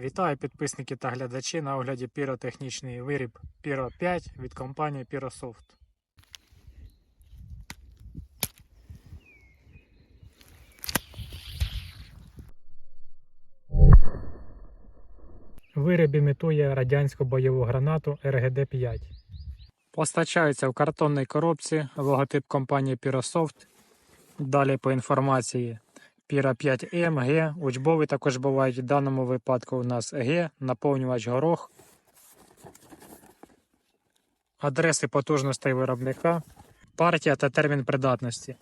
Вітаю підписники та глядачі на огляді піротехнічний виріб Pyro 5 від компанії PyroSoft. Виріб імітує радянську бойову гранату РГД-5. Постачається в картонній коробці логотип компанії PyroSoft. Далі по інформації Піра 5М, Г. Учбові також бувають. В даному випадку у нас Г, наповнювач горох. Адреси потужностей виробника, партія та термін придатності.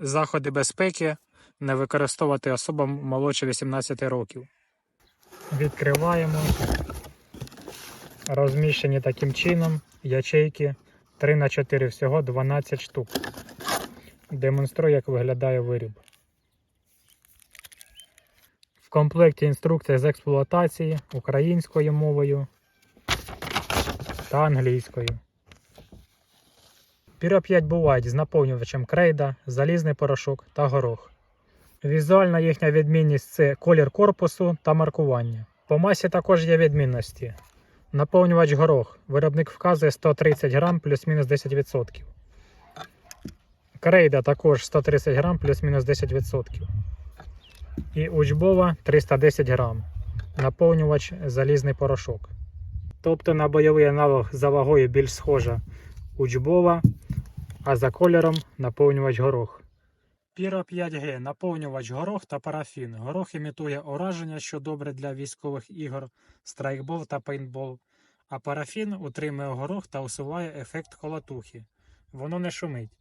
Заходи безпеки не використовувати особам молодше 18 років. Відкриваємо. Розміщені таким чином ячейки 3 на 4 всього 12 штук. Демонструю, як виглядає виріб. В комплекті інструкція з експлуатації українською мовою та англійською. Піро 5 бувають з наповнювачем крейда, залізний порошок та горох. Візуальна їхня відмінність це колір корпусу та маркування. По масі також є відмінності. Наповнювач горох. Виробник вказує 130 грам плюс-мінус 10%. Крейда також 130 грам плюс-мінус 10%. І учбова 310 грам. Наповнювач залізний порошок. Тобто на бойовий аналог за вагою більш схожа учбова, а за кольором наповнювач горох. Піро 5G наповнювач горох та парафін. Горох імітує ураження, що добре для військових ігор, страйкбол та пейнтбол. А парафін утримує горох та усуває ефект колотухи. Воно не шумить.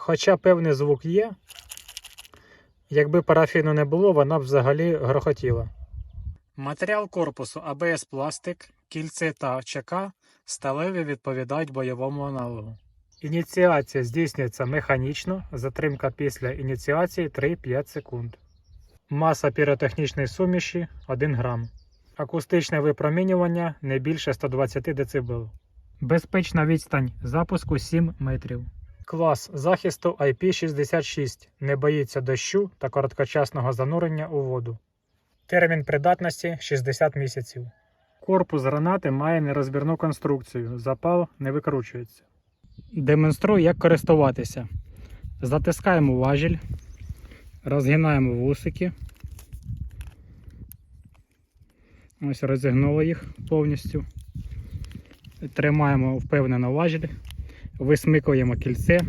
Хоча певний звук є, якби парафіну не було, вона б взагалі грохотіла. Матеріал корпусу АБС пластик, кільце та ЧК сталеві відповідають бойовому аналогу. Ініціація здійснюється механічно, затримка після ініціації 3-5 секунд. Маса піротехнічної суміші 1 грам. Акустичне випромінювання не більше 120 дБ. Безпечна відстань запуску 7 метрів. Клас захисту IP66 не боїться дощу та короткочасного занурення у воду. Термін придатності 60 місяців. Корпус гранати має нерозбірну конструкцію. Запал не викручується. Демонструю, як користуватися. Затискаємо важіль, розгинаємо вусики. Ось розігнули їх повністю. Тримаємо впевнено важіль, висмикуємо кільце.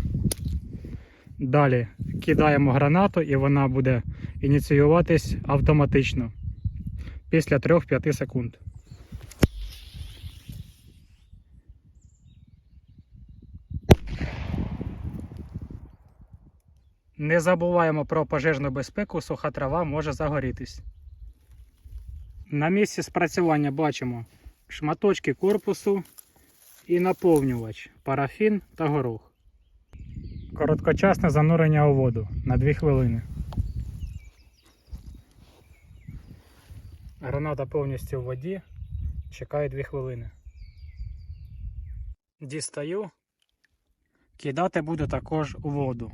Далі кидаємо гранату і вона буде ініціюватись автоматично після 3-5 секунд. Не забуваємо про пожежну безпеку, суха трава може загорітись. На місці спрацювання бачимо шматочки корпусу і наповнювач, парафін та горох. Короткочасне занурення у воду на 2 хвилини. Граната повністю в воді. Чекаю 2 хвилини. Дістаю. Кидати буду також у воду.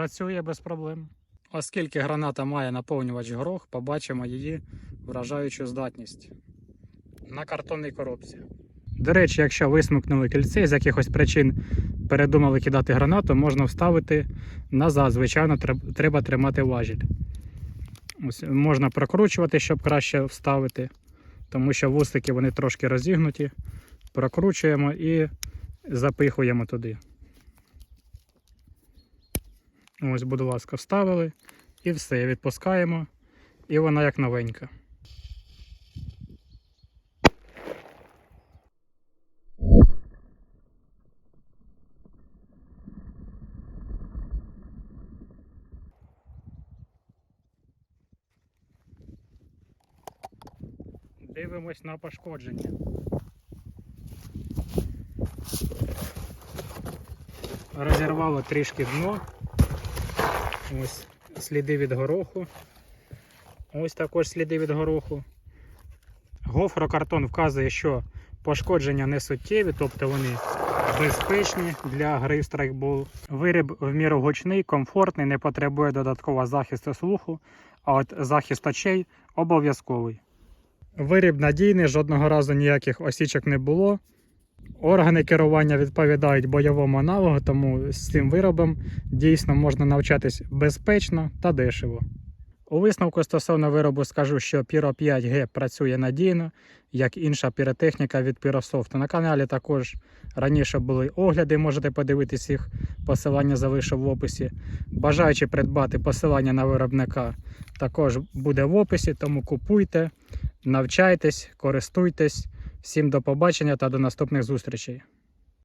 Працює без проблем. Оскільки граната має наповнювач горох, побачимо її вражаючу здатність на картонній коробці. До речі, якщо висмикнули кільце з якихось причин передумали кидати гранату, можна вставити назад. Звичайно, треба тримати важіль. Можна прокручувати, щоб краще вставити, тому що вусики вони трошки розігнуті. Прокручуємо і запихуємо туди. Ось, будь ласка, вставили і все, відпускаємо. І вона як новенька. Дивимось на пошкодження. Розірвало трішки дно. Ось сліди від гороху. Ось також сліди від гороху. Гофрокартон вказує, що пошкодження не суттєві, тобто вони безпечні для гри в страйкбол. Виріб в міру гучний, комфортний, не потребує додаткового захисту слуху, а от захист очей обов'язковий. Виріб надійний, жодного разу ніяких осічок не було. Органи керування відповідають бойовому аналогу, тому з цим виробом дійсно можна навчатись безпечно та дешево. У висновку стосовно виробу скажу, що Pyro 5G працює надійно, як інша піротехніка від Pyrosoft. На каналі також раніше були огляди, можете подивитись їх. Посилання залишу в описі. Бажаючи придбати посилання на виробника, також буде в описі, тому купуйте, навчайтесь, користуйтесь. Всім до побачення та до наступних зустрічей.